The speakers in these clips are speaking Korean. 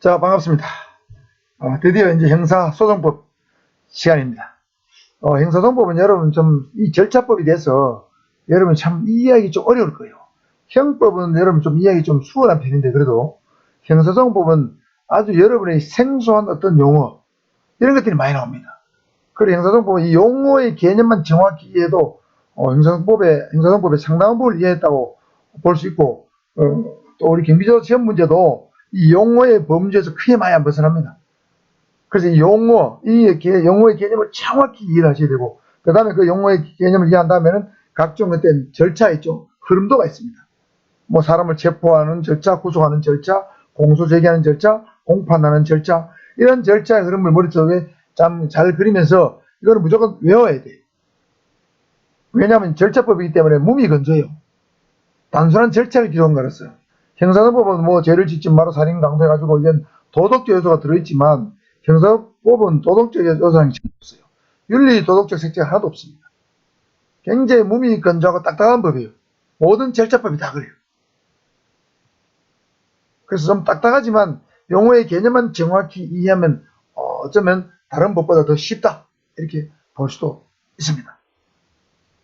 자, 반갑습니다. 어, 드디어 이제 형사소송법 시간입니다. 어, 형사소송법은 여러분 좀 이 절차법이 돼서 여러분 참 이해하기 좀 어려울 거예요. 형법은 여러분 좀 이해하기 좀 수월한 편인데 그래도 형사소송법은 아주 여러분의 생소한 어떤 용어 이런 것들이 많이 나옵니다. 그리고 형사소송법은 이 용어의 개념만 정확히 이해해도 어, 형사소송법에 형사소송법에 상당한 부분을 이해했다고 볼 수 있고 어, 또 우리 경비조 시험 문제도 이 용어의 범주에서 크게 많이 안 벗어납니다. 그래서 이 용어, 이 개- 용어의 개념을 정확히 이해를 하셔야 되고, 그 다음에 그 용어의 개념을 이해한 다음에는 각종 어떤 절차 있죠. 흐름도가 있습니다. 뭐 사람을 체포하는 절차, 구속하는 절차, 공소 제기하는 절차, 공판하는 절차, 이런 절차의 흐름을 머릿속에 참 잘 그리면서 이거는 무조건 외워야 돼. 왜냐하면 절차법이기 때문에 몸이 건조해요. 단순한 절차를 기록한 거였어요. 형사소법은 뭐 죄를 짓지 마라 살인 강도해가지고 이건 도덕적 요소가 들어있지만 형사법은 도덕적 요소는 없어요. 윤리 도덕적 색채가 하나도 없습니다. 굉장히 몸이 건조하고 딱딱한 법이에요. 모든 절차법이 다 그래요. 그래서 좀 딱딱하지만 용어의 개념만 정확히 이해하면 어, 어쩌면 다른 법보다 더 쉽다 이렇게 볼 수도 있습니다.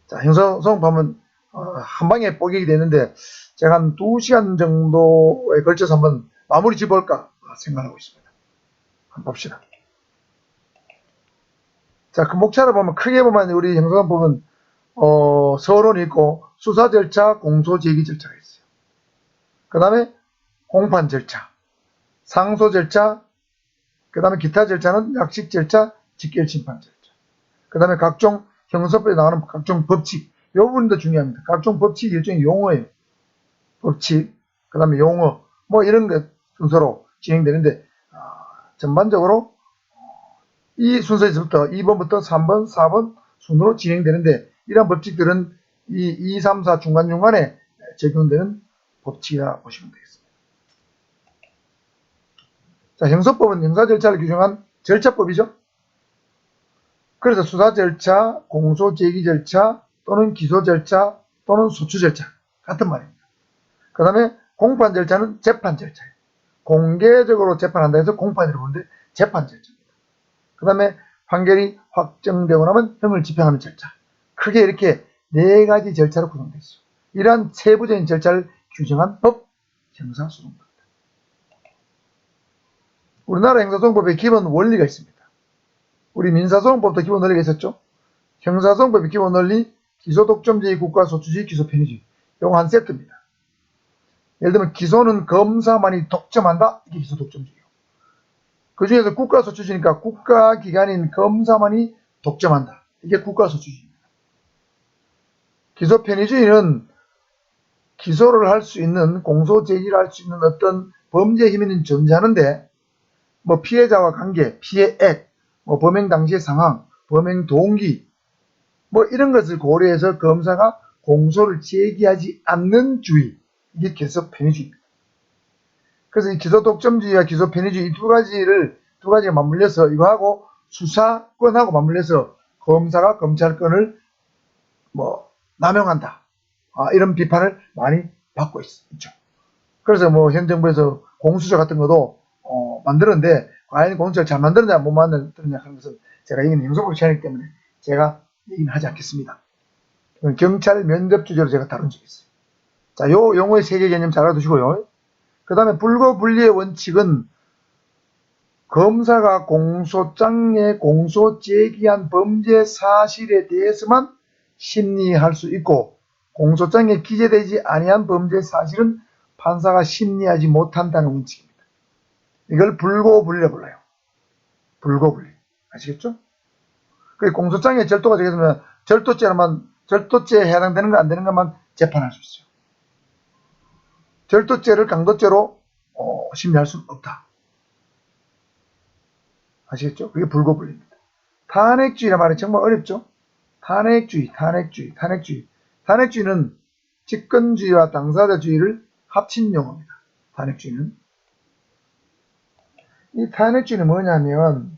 자 형사소송법은 어, 한 방에 뽀개게 되는데 제가 한 2시간 정도에 걸쳐서 한번 마무리 지어볼까 생각하고 있습니다. 한번 봅시다. 자, 그 목차를 보면 크게 보면 우리 형사관 보면 어, 서론이 있고 수사 절차, 공소 제기 절차가 있어요. 그 다음에 공판 절차, 상소 절차, 그 다음에 기타 절차는 약식 절차, 직결 심판 절차. 그 다음에 각종 형사법에 나오는 각종 법칙, 이 부분도 중요합니다. 각종 법칙 일종의 용어예요. 법칙, 그 다음에 용어, 뭐 이런 것 순서로 진행되는데, 아, 전반적으로 이 순서에서부터 2번부터 3번, 4번 순으로 진행되는데, 이러한 법칙들은 이 2, 3, 4 중간중간에 적용되는 법칙이라 보시면 되겠습니다. 자, 형사법은 형사 절차를 규정한 절차법이죠. 그래서 수사 절차, 공소 제기 절차, 또는 기소 절차, 또는 소추 절차 같은 말입니다. 그 다음에 공판 절차는 재판 절차예요. 공개적으로 재판한다 해서 공판이라고 부르는데 재판 절차입니다. 그 다음에 판결이 확정되고 나면 형을 집행하는 절차. 크게 이렇게 네 가지 절차로 구성되어 있어요. 이러한 세부적인 절차를 규정한 법, 형사소송법입니다. 우리나라 형사소송법에 기본 원리가 있습니다. 우리 민사소송법도 기본 원리가 있었죠. 형사소송법의 기본 원리, 기소 독점주의, 국가 소추주의, 기소 편의주의. 요거 한 세트입니다. 예를 들면 기소는 검사만이 독점한다. 이게 기소 독점주의예요. 그 중에서 국가 소추주니까 국가 기관인 검사만이 독점한다. 이게 국가 소추주의입니다. 기소 편의주의는 기소를 할 수 있는 공소 제기를 할 수 있는 어떤 범죄 힘이 존재하는데 뭐 피해자와 관계, 피해액, 뭐 범행 당시의 상황, 범행 동기 뭐 이런 것을 고려해서 검사가 공소를 제기하지 않는 주의 이게 기소 편의주의입니다. 그래서 이 기소 독점주의와 기소 편의주의 이 두 가지를 두 가지가 맞물려서 이거하고 수사권하고 맞물려서 검사가 검찰권을 뭐 남용한다 아, 이런 비판을 많이 받고 있, 있죠. 그래서 뭐 현 정부에서 공수처 같은 것도 어, 만들었는데 과연 공수처를 잘 만들었냐 못 만들었냐 하는 것은 제가 이기는 형사법 시간이기 때문에 제가 얘기는 하지 않겠습니다. 경찰 면접 주제로 제가 다룬 적이 있어요. 자, 요 용어의 세계 개념 잘 알아두시고요. 그 다음에 불고 분리의 원칙은 검사가 공소장에 공소 제기한 범죄 사실에 대해서만 심리할 수 있고 공소장에 기재되지 아니한 범죄 사실은 판사가 심리하지 못한다는 원칙입니다. 이걸 불고 분리 불러요. 불고 분리. 아시겠죠? 그 공소장에 절도가 되겠으면 절도죄로만 절도죄에 해당되는 거 안 되는 것만 재판할 수 있어요. 절도죄를 강도죄로 어, 심리할 수는 없다. 아시겠죠? 그게 불고불리입니다. 탄핵주의란 말이 정말 어렵죠? 탄핵주의, 탄핵주의, 탄핵주의. 탄핵주의는 집권주의와 당사자주의를 합친 용어입니다. 탄핵주의는. 이 탄핵주의는 뭐냐면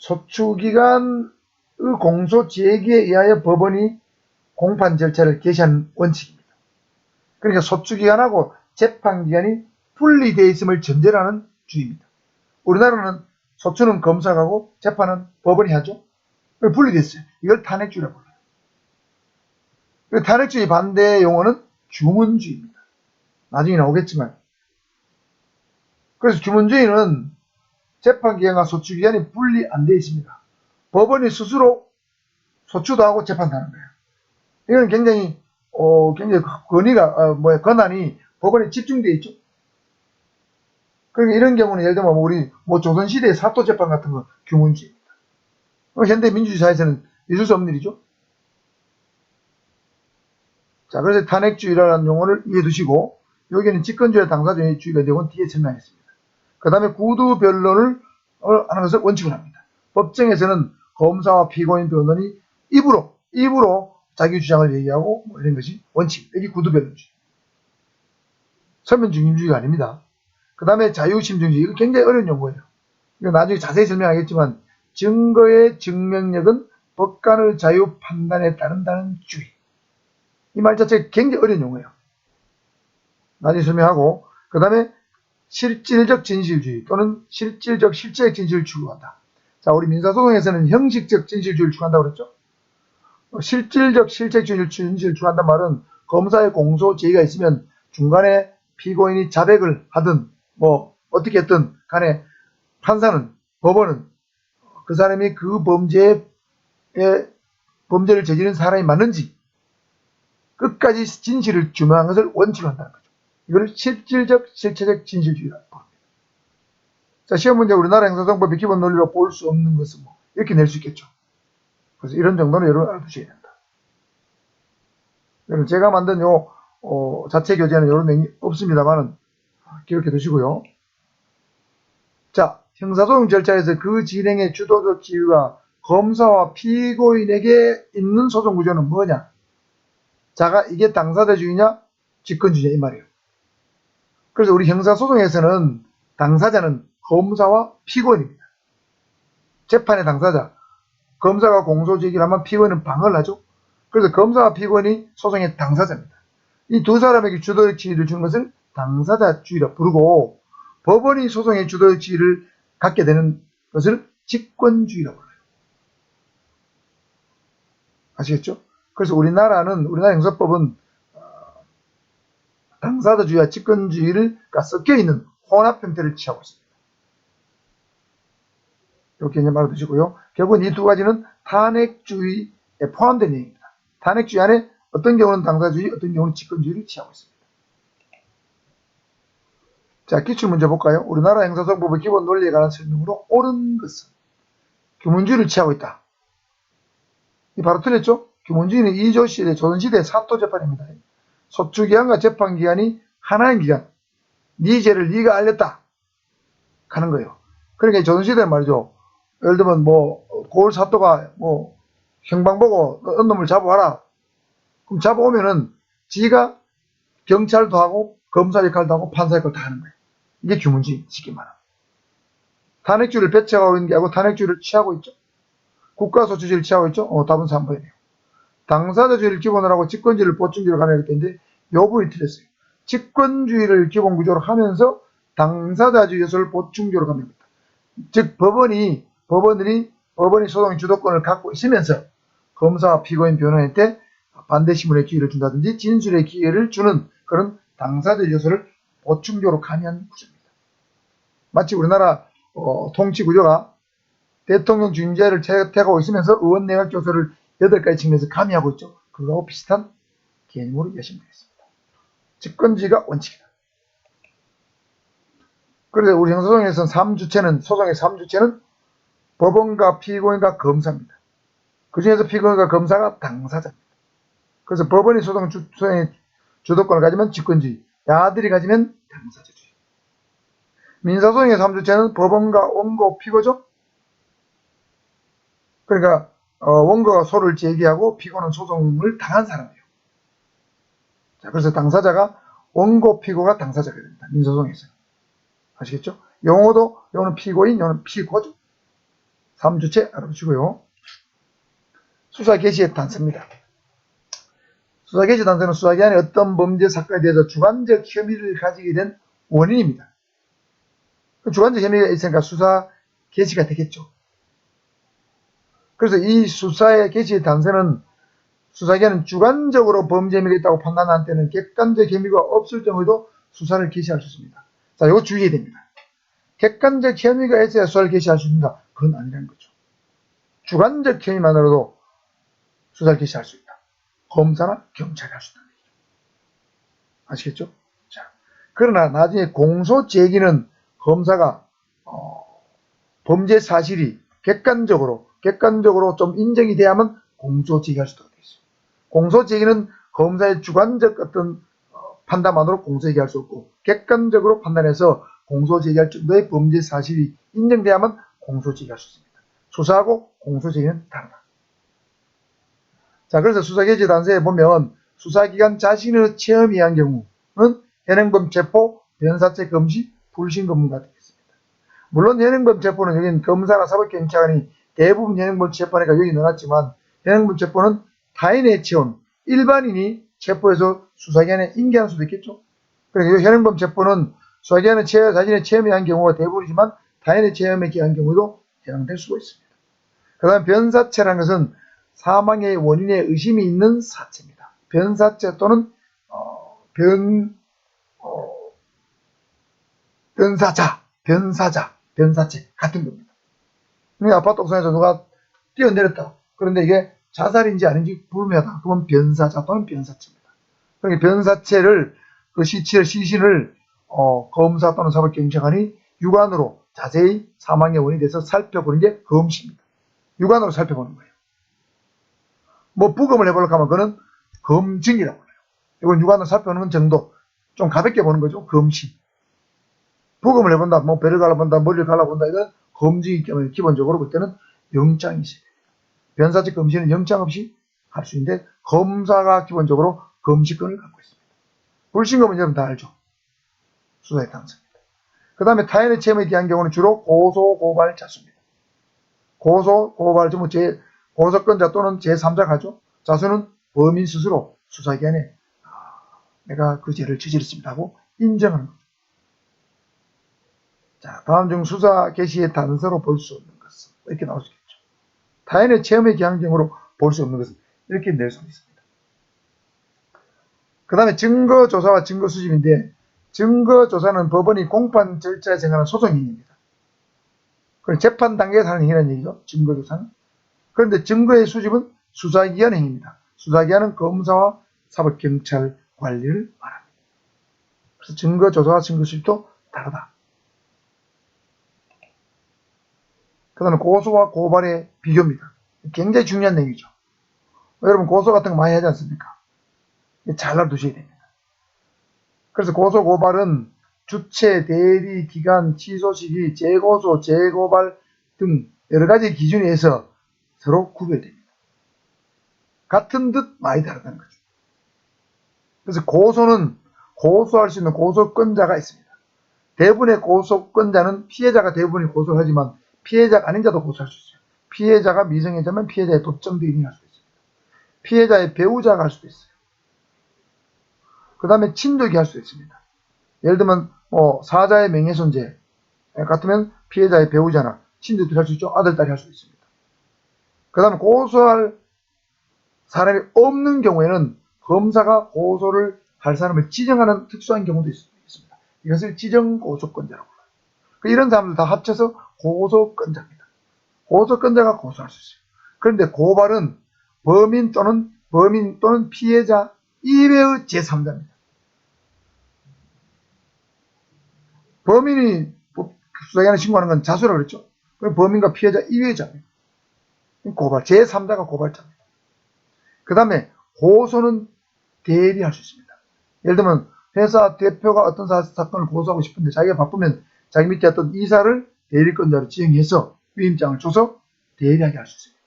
소추기관의 공소 제기에 의하여 법원이 공판 절차를 개시한 원칙입니다. 그러니까 소추기관하고 재판기관이 분리되어 있음을 전제로 하는 탄핵주의입니다. 우리나라는 소추는 검사가 하고 재판은 법원이 하죠. 분리됐어요. 이걸 탄핵주의라고 불러요. 그 탄핵주의 반대 용어는 주문주의입니다. 나중에 나오겠지만. 그래서 주문주의는 재판기간과 소추기간이 분리 안 되어 있습니다. 법원이 스스로 소추도 하고 재판도 하는 거예요. 이건 굉장히, 어, 굉장히 권위가, 어, 뭐야, 권한이 법원에 집중되어 있죠. 그러니까 이런 경우는 예를 들면 우리 뭐 조선시대의 사토재판 같은 거 규문주의입니다. 어, 현대 민주주의 사회에서는 있을 수 없는 일이죠. 자, 그래서 탄핵주의라는 용어를 이해해 두시고, 여기는 집권주의 당사주의가 되고 뒤에 설명하겠습니다. 그 다음에 구두 변론을 어, 하는 것을 원칙으로 합니다. 법정에서는 검사와 피고인 변론이 입으로, 입으로 자기 주장을 얘기하고 뭐 이런 것이 원칙. 여기 구두 변론주의. 설면중심주의가 아닙니다. 그 다음에 자유심증주의. 이거 굉장히 어려운 용어예요. 이거 나중에 자세히 설명하겠지만, 증거의 증명력은 법관의 자유 판단에 따른다는 주의. 이 말 자체가 굉장히 어려운 용어예요. 나중에 설명하고, 그 다음에 실질적 진실주의 또는 실질적 실제적 진실을 추구한다. 자, 우리 민사소송에서는 형식적 진실주의를 추구한다고 그랬죠? 어, 실질적 실제적 진실을 추구한다는 말은 검사의 공소 제의가 있으면 중간에 피고인이 자백을 하든 뭐 어떻게 했든 간에 판사는 법원은 그 사람이 그 범죄에 범죄를 저지른 사람이 맞는지 끝까지 진실을 규명한 것을 원칙으로 한다는 거죠. 이걸 실질적 실체적 진실주의라고 합니다. 자 시험 문제 우리나라 행사정법의 기본 논리로 볼 수 없는 것은 뭐 이렇게 낼 수 있겠죠. 그래서 이런 정도는 여러분 알아두셔야 된다. 여러분 제가 만든 요 어, 자체 교재는 이런 내용이 없습니다만은 기록해 두시고요. 자, 형사소송 절차에서 그 진행의 주도적 지위가 검사와 피고인에게 있는 소송 구조는 뭐냐? 자가 이게 당사자 주의냐? 직권 주의냐? 이 말이에요. 그래서 우리 형사소송에서는 당사자는 검사와 피고인입니다. 재판의 당사자. 검사가 공소제기를 하면 피고인은 방어를 하죠. 그래서 검사와 피고인이 소송의 당사자입니다. 이 두 사람에게 주도적 지위를 주는 것을 당사자 주의라 부르고 법원이 소송의 주도적 지위를 갖게 되는 것을 직권주의라고 불러요. 아시겠죠? 그래서 우리나라는 우리나라 형사법은 어, 당사자주의와 직권주의가 섞여 있는 혼합 형태를 취하고 있습니다. 이렇게 이제 말해두시고요. 결국은 이 두 가지는 탄핵주의에 포함된 얘기입니다. 탄핵주의 안에 어떤 경우는 당사주의, 어떤 경우는 직권주의를 취하고 있습니다. 자, 기출문제 볼까요? 우리나라 행사성법의 기본 논리에 관한 설명으로 옳은 것은 규문주의를 취하고 있다. 이 바로 틀렸죠? 규문주의는 2조 시대, 조선시대 사토 재판입니다. 소추기간과 재판기간이 하나인 기간. 네 죄를 네가 알렸다. 하는 거예요. 그러니까 조선시대 말이죠. 예를 들면 뭐 고을 사토가 뭐 형방 보고 어떤 놈을 잡아와라. 그럼 잡아오면은 지가 경찰도 하고 검사 역할도 하고 판사 역할도 다 하는 거예요. 이게 규문주의 쉽게 말하면. 탄핵주의를 배척하고 있는 게 아니고 탄핵주의를 취하고 있죠. 국가소추주의를 취하고 있죠. 어, 답은 3번이네요. 당사자주의를 기본으로 하고 직권주의를 보충주의로 할 텐데 요 부분이 틀렸어요. 직권주의를 기본 구조로 하면서 당사자주의 요소를 보충주의로 가면 됩니다. 즉 법원이 법원들이 법원이 소송 주도권을 갖고 있으면서 검사와 피고인 변호인한테 반대신문의 기회를 준다든지 진술의 기회를 주는 그런 당사자 요소를 보충적으로 가미한 구조입니다. 마치 우리나라 어, 통치 구조가 대통령 중재를 채택하고 있으면서 의원 내각 요소를 8가지 측면에서 가미하고 있죠. 그거하고 비슷한 개념으로 이해하시면 되겠습니다. 직권주의가 원칙이다. 그래서 우리 형사소송에서는 3주체는 소송의 3주체는 법원과 피고인과 검사입니다. 그 중에서 피고인과 검사가 당사자입니다. 그래서 법원이 소송 주, 소송의 주도권을 가지면 직권주의, 야들이 가지면 당사자주의. 민사소송의 3주체는 법원과 원고, 피고죠? 그러니까 어, 원고가 소를 제기하고 피고는 소송을 당한 사람이에요. 자, 그래서 당사자가 원고, 피고가 당사자가 됩니다. 민사소송에서. 아시겠죠? 용어도 요는 피고인, 요는 피고죠. 3주체 알아두시고요. 수사 개시의 단서입니다. 수사 개시 단서는 수사 기관이 어떤 범죄 사건에 대해서 주관적 혐의를 가지게 된 원인입니다. 그 주관적 혐의가 있으니까 수사 개시가 되겠죠. 그래서 이 수사의 개시 단서는 수사기관은 주관적으로 범죄 혐의가 있다고 판단한 때는 객관적 혐의가 없을 경우에도 수사를 개시할 수 있습니다. 자, 이거 주의해야 됩니다. 객관적 혐의가 있어야 수사를 개시할 수 있는가? 그건 아니라는 거죠. 주관적 혐의만으로도 수사를 개시할 수 있다. 검사나 경찰이 할 수 있다는 얘기죠. 아시겠죠? 자, 그러나 나중에 공소 제기는 검사가 어, 범죄 사실이 객관적으로 객관적으로 좀 인정이 돼야만 공소 제기할 수 있어요. 공소 제기는 검사의 주관적 어떤 어, 판단만으로 공소 제기할 수 없고 객관적으로 판단해서 공소 제기할 정도의 범죄 사실이 인정돼야만 공소 제기할 수 있습니다. 수사하고 공소 제기는 다르다. 자, 그래서 수사개시 단서에 보면 수사기관 자신의 체험이 한 경우는 현행범 체포, 변사체 금지, 불신 검문가 되겠습니다. 물론 현행범 체포는 여기는 검사나 사법경찰관이 대부분 현행범 체포하니까 여기 넣어놨지만 현행범 체포는 타인의 체험, 일반인이 체포해서 수사기관에 인계할 수도 있겠죠. 그러니까 이 현행범 체포는 수사기관의 체, 자신의 체험이 한 경우가 대부분이지만 타인의 체험에 기한 경우도 해당될 수가 있습니다. 그 다음 변사체라는 것은 사망의 원인에 의심이 있는 사체입니다. 변사체 또는 어, 변 어, 변사자, 변사자, 변사체 같은 겁니다. 그러니까 아파트 옥상에서 누가 뛰어내렸다. 그런데 이게 자살인지 아닌지 불명하다. 그러면 변사자 또는 변사체입니다. 그러니까 변사체를 그 시체를 시신을 어, 검사 또는 사법경찰관이 육안으로 자세히 사망의 원인에 대해서 살펴보는 게 검시입니다. 육안으로 살펴보는 거예요. 뭐 부검을 해보려고 하면 그거는 검증이라고 해요. 이건 육안으로 살펴보는 정도. 좀 가볍게 보는 거죠. 검시. 부검을 해본다. 뭐 배를 갈라본다. 머리를 갈라본다. 이건 검증이기 때문에 기본적으로 그때는 영장이 있어야 돼요. 변사적 검시는 영장 없이 할 수 있는데 검사가 기본적으로 검시권을 갖고 있습니다. 불신검은 여러분 다 알죠. 수사의 단서입니다. 그 다음에 타인의 체험에 대한 경우는 주로 고소, 고발, 자수입니다. 고소, 고발, 뭐 제, 고소권자 또는 제3자가 하죠. 자수는 범인 스스로 수사기관에 아, 내가 그 죄를 저질렀습니다 하고 인정하는 거죠. 자, 다음 중 수사 개시의 단서로 볼 수 없는 것은 이렇게 있겠죠. 타인의 체험에 기한 경우로 볼 수 없는 것은 이렇게 낼 수 있습니다. 그 다음에 증거 조사와 증거 수집인데 증거 조사는 법원이 공판 절차에 정하는 소송행위입니다. 그리고 재판 단계에서 하는 행위라는 얘기죠. 증거 조사는. 그런데 증거의 수집은 수사기관 행위입니다. 수사기관은 검사와 사법 경찰 관리를 말합니다. 그래서 증거 조사와 증거 수집도 다르다. 그 다음에 고소와 고발의 비교입니다. 굉장히 중요한 얘기죠. 여러분 고소 같은 거 많이 하지 않습니까? 잘 알아두셔야 됩니다. 그래서 고소 고발은 주체, 대리, 기간, 취소 시기, 재고소, 재고발 등 여러 가지 기준에 의해서 서로 구별됩니다. 같은 듯 많이 다르다는 거죠. 그래서 고소는 고소할 수 있는 고소권자가 있습니다. 대부분의 고소권자는 피해자가 대부분이 고소를 하지만 피해자가 아닌 자도 고소할 수 있어요. 피해자가 미성애자면 피해자의 독점 대리인이 할 수도 있습니다. 피해자의 배우자가 할 수도 있어요. 그 다음에 친족이 할수 있습니다. 예를 들면 뭐 사자의 명예손재 같으면 피해자의 배우자나 친족들이 할 수 있죠. 아들, 딸이 할 수 있습니다. 그 다음에 고소할 사람이 없는 경우에는 검사가 고소를 할 사람을 지정하는 특수한 경우도 있습니다. 이것을 지정고소권자라고 불러요. 그 이런 사람들 다 합쳐서 고소권자입니다. 고소권자가 고소할 수 있어요. 그런데 고발은 범인 또는 범인 또는 피해자 이외의 제3자입니다. 범인이 수사기관에 신고하는 건 자수라고 그랬죠. 그럼 범인과 피해자 이외자입니다. 고발, 제3자가 고발자입니다. 그 다음에 고소는 대리할 수 있습니다. 예를 들면 회사 대표가 어떤 사, 건을 고소하고 싶은데 자기가 바쁘면 자기 밑에 어떤 이사를 대리권자로 지정해서 위임장을 줘서 대리하게 할 수 있습니다.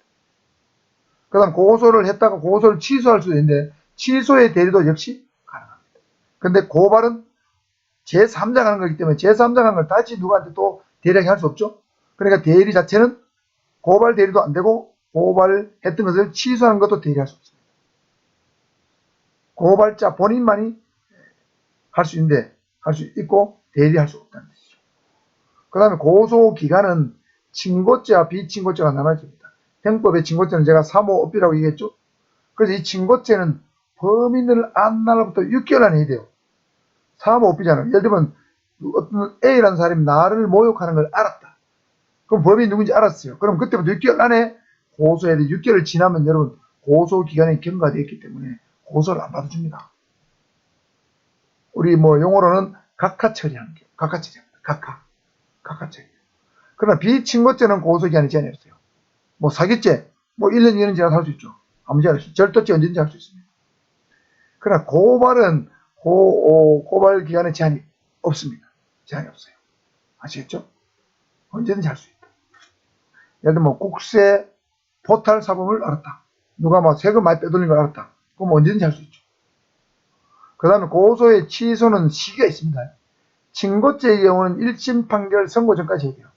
그 다음 고소를 했다가 고소를 취소할 수도 있는데 취소의 대리도 역시 가능합니다. 근데 고발은 제3자가 하는 거기 때문에 제3자가 하는 걸 다시 누구한테 또 대리하게 할 수 없죠. 그러니까 대리 자체는 고발 대리도 안 되고 고발했던 것을 취소하는 것도 대리할 수 없습니다. 고발자 본인만이 할 수 있는데 할 수 있고 대리할 수 없다는. 그 다음에 고소 기간은 친고죄와 비친고죄가 나눠집니다. 형법의 친고죄는 제가 3호 업비라고 얘기했죠. 그래서 이 친고죄는 범인을 안 날로부터 6개월 안에 해야 돼요. 3호 업비잖아요. 예를 들면 어떤 A라는 사람이 나를 모욕하는 걸 알았다. 그럼 범인이 누군지 알았어요. 그럼 그때부터 6개월 안에 고소해야 돼. 6개월 지나면 여러분 고소 기간이 경과되어 있기 때문에 고소를 안 받아줍니다. 우리 뭐 용어로는 각하 처리하는 게 각하 처리합니다. 각하. 각하 처리. 그러나 비친고죄는 고소 기한이 제한이 없어요. 뭐 사기죄, 뭐 1년, 2년 지나서 할 수 있죠. 아무 제한 없이. 절도죄 언제든지 할 수 있습니다. 그러나 고발은 고, 어, 고발 기간에 제한이 없습니다. 제한이 없어요. 아시겠죠? 언제든지 할 수 있다. 예를 들면 뭐 국세 포탈 사범을 알았다. 누가 막 세금 많이 빼돌린 걸 알았다. 그럼 언제든지 할 수 있죠. 그 다음에 고소의 취소는 시기가 있습니다. 친고죄의 경우는 1심 판결 선고 전까지 돼요.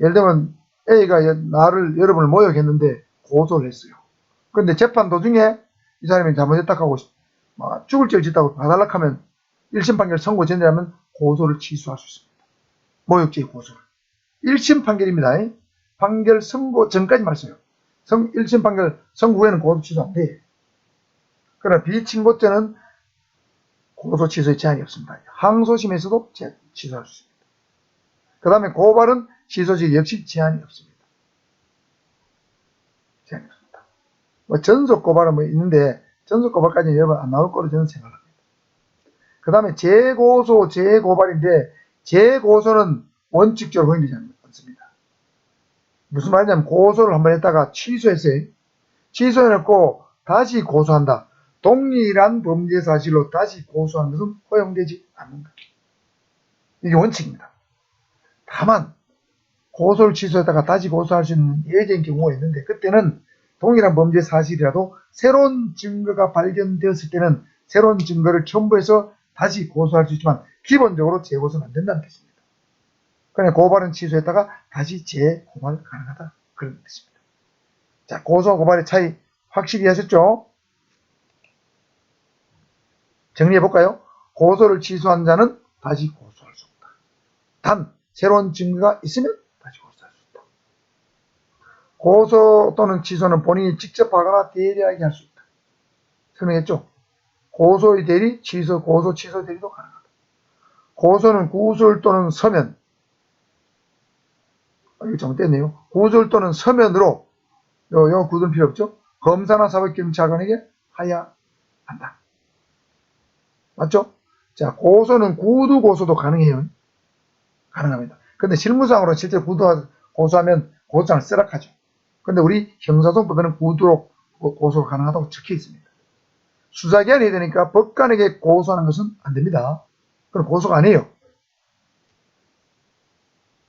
예를 들면 A가 나를 여러분을 모욕했는데 고소를 했어요. 그런데 재판 도중에 이 사람이 잘못했다 하고 막 죽을 죄를 짓다고 봐달라 하면 1심 판결 선고 전이라면 고소를 취소할 수 있습니다. 모욕죄의 고소를. 1심 판결입니다. 판결 선고 전까지. 성, 1심 판결 선고 후에는 고소 취소 안 돼. 그러나 비친고죄는 고소 취소의 제한이 없습니다. 항소심에서도 제- 취소할 수 있습니다. 그 다음에 고발은 취소시 역시 제한이 없습니다. 제한이 없습니다. 뭐 전속 고발은 뭐 있는데 전속 고발까지는 여러분 안 나올 거로 저는 생각합니다. 그 다음에 재고소, 재고발인데 재고소는 원칙적으로 허용되지 않습니다. 무슨 말이냐면 고소를 한번 했다가 취소했어요. 취소해놓고 다시 고소한다. 동일한 범죄 사실로 다시 고소한 것은 허용되지 않는다. 이게 원칙입니다. 다만 고소를 취소했다가 다시 고소할 수 있는 예외적인 경우가 있는데 그때는 동일한 범죄 사실이라도 새로운 증거가 발견되었을 때는 새로운 증거를 첨부해서 다시 고소할 수 있지만 기본적으로 재고소는 안 된다는 뜻입니다. 그냥 고발은 취소했다가 다시 재고발 가능하다. 그런 뜻입니다. 자, 고소 고발의 차이 확실히 하셨죠? 정리해 볼까요? 고소를 취소한 자는 다시 고소할 수 없다. 단 새로운 증거가 있으면 다시 고소할 수 있다. 고소 또는 취소는 본인이 직접 하거나 대리하게 할 수 있다. 설명했죠? 고소의 대리, 취소, 고소, 취소 대리도 가능하다. 고소는 구술 또는 서면, 아, 이거 잘못됐네요. 구술 또는 서면으로, 요, 요 구두는 필요 없죠? 검사나 사법경찰관에게 하야 한다. 맞죠? 자, 고소는 구두 고소도 가능해요. 가능합니다. 근데 실무상으로 실제 구두 고소하면 고소장을 쓰락하죠. 근데 우리 형사소송법에는 구두로 고- 고소가 가능하다고 적혀 있습니다. 수사기한이 되니까 법관에게 고소하는 것은 안 됩니다. 그럼 고소가 아니에요.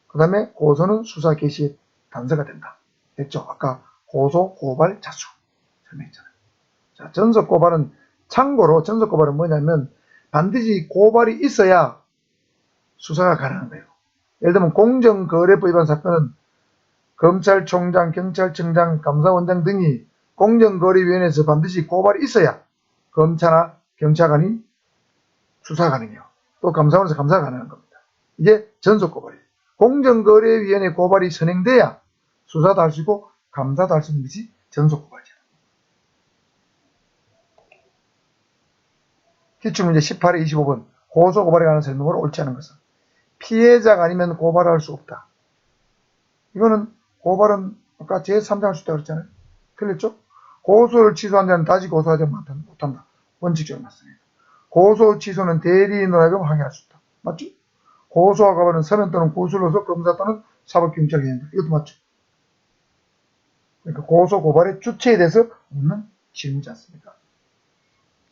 그 다음에 고소는 수사 개시의 단서가 된다. 됐죠? 아까 고소, 고발, 자수 설명했잖아요. 자, 전속 고발은 참고로 전속 고발은 뭐냐면 반드시 고발이 있어야 수사가 가능한 거예요. 예를 들면 공정거래법 위반 사건은 검찰총장, 경찰청장, 감사원장 등이 공정거래위원회에서 반드시 고발이 있어야 검사나 경찰관이 수사 가능해요. 또 감사원에서 감사가 가능한 겁니다. 이게 전속 고발이에요. 공정거래위원회 고발이 선행돼야 수사도 할 수 있고 감사도 할 수 있는 것이 전속 고발이죠. 기출 문제 18에 25번 고소 고발에 관한 설명으로 옳지 않은 것은 피해자가 아니면 고발할 수 없다. 이거는 고발은 아까 제3자 할수 있다고 그랬잖아요. 틀렸죠? 고소를 취소한 자는 다시 고소하지 못한- 못한다. 원칙적으로 맞습니다. 고소 취소는 대리인으로 하여금 항의할 수 있다. 맞죠? 고소와 고발은 서면 또는 구술로서 검사 또는 사법경찰이 된다. 이것도 맞죠? 그러니까 고소 고발의 주체에 대해서 묻는 질문이지 않습니까?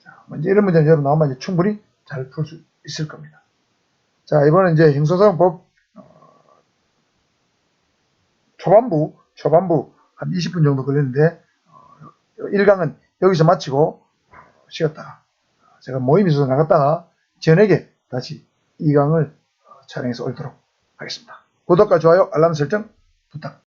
자, 먼저 이런 문제는 여러분 나오면 이제 충분히 잘 풀 수 있을 겁니다. 자, 이번엔 이제 형사사건법 어, 초반부, 초반부 한 20분 정도 걸렸는데 어, 1강은 여기서 마치고 어, 쉬었다가 제가 모임 있어서 나갔다가 저녁에 다시 2강을 촬영해서 올도록 하겠습니다. 구독과 좋아요, 알람 설정 부탁.